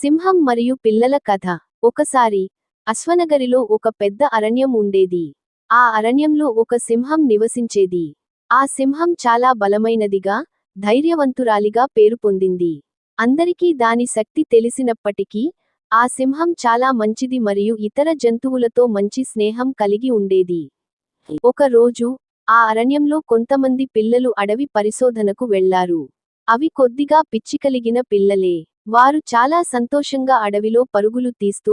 సింహం మరియు పిల్లల కథ. ఒకసారి అశ్వనగరిలో ఒక పెద్ద అరణ్యం ఉండేది. ఆ అరణ్యంలో ఒక సింహం నివసించేది. ఆ సింహం చాలా బలమైనదిగా ధైర్యవంతురాలిగా పేరు పొందింది. అందరికీ దాని శక్తి తెలిసినప్పటికీ ఆ సింహం చాలా మంచిది మరియు ఇతర జంతువులతో మంచి స్నేహం కలిగి ఉండేది. ఒక రోజు ఆ అరణ్యంలో కొంతమంది పిల్లలు అడవి పరిశోధనకు వెళ్ళారు. అవి కొద్దిగా పిచ్చికలిగిన పిల్లలే. వారు చాలా సంతోషంగా అడవిలో పరుగులు తీస్తూ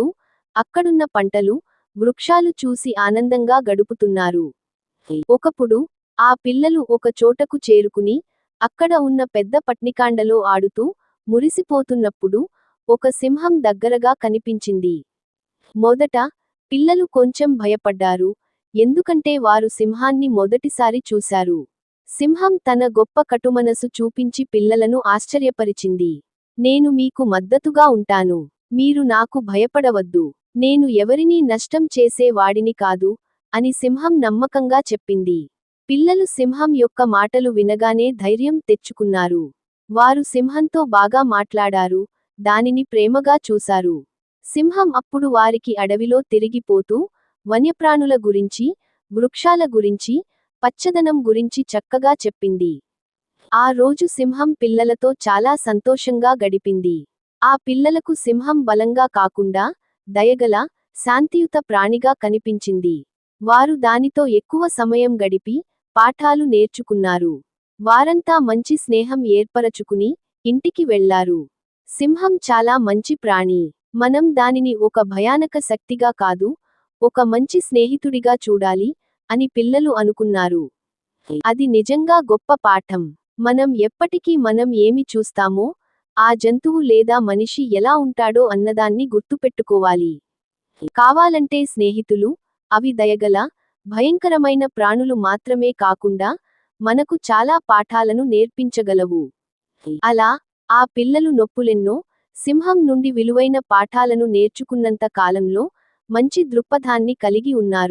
అక్కడున్న పంటలు వృక్షాలు చూసి ఆనందంగా గడుపుతున్నారు. ఒకప్పుడు ఆ పిల్లలు ఒక చోటకు చేరుకుని అక్కడ ఉన్న పెద్ద పట్నికాండలో ఆడుతూ మురిసిపోతున్నప్పుడు ఒక సింహం దగ్గరగా కనిపించింది. మొదట పిల్లలు కొంచెం భయపడ్డారు ఎందుకంటే వారు సింహాన్ని మొదటిసారి చూశారు. సింహం తన గొప్ప కటుమనసు చూపించి పిల్లలను ఆశ్చర్యపరిచింది. నేను మీకు మద్దతుగా ఉంటాను. మీరు నాకు భయపడవద్దు. నేను ఎవరినీ నష్టం చేసే వాడిని కాదు అని సింహం నమ్మకంగా చెప్పింది. పిల్లలు సింహం యొక్క మాటలు వినగానే ధైర్యం తెచ్చుకున్నారు. వారు సింహంతో బాగా మాట్లాడారు దానిని ప్రేమగా చూశారు. సింహం అప్పుడు వారికి అడవిలో తిరిగిపోతూ వన్యప్రాణుల గురించి వృక్షాల గురించి పచ్చదనం గురించి చక్కగా చెప్పింది. ఆ రోజు సింహం పిల్లలతో చాలా సంతోషంగా గడిపింది. ఆ పిల్లలకు సింహం బలంగా కాకుండా దయగల శాంతియుత ప్రాణిగా కనిపించింది. వారు దానితో ఎక్కువ సమయం గడిపి పాఠాలు నేర్చుకున్నారు. వారంతా మంచి స్నేహం ఏర్పరచుకుని ఇంటికి వెళ్ళారు. సింహం చాలా మంచి ప్రాణి. మనం దానిని ఒక భయానక శక్తిగా కాదు ఒక మంచి స్నేహితుడిగా చూడాలి అని పిల్లలు అనుకున్నారు. అది నిజంగా గొప్ప పాఠం. మనం ఎప్పటికీ మనం ఏమి చూస్తామో ఆ జంతువు లేదా మనిషి ఎలా ఉంటాడో అన్నదాన్ని గుర్తుపెట్టుకోవాలి. కావాలంటే స్నేహితులు అవి దయగల భయంకరమైన ప్రాణులు మాత్రమే కాకుండా మనకు చాలా పాఠాలను నేర్పించగలవు. అలా ఆ పిల్లలు నొప్పులెన్నో సింహం నుండి విలువైన పాఠాలను నేర్చుకున్నంత కాలంలో మంచి దృక్పథాన్ని కలిగి ఉన్నారు.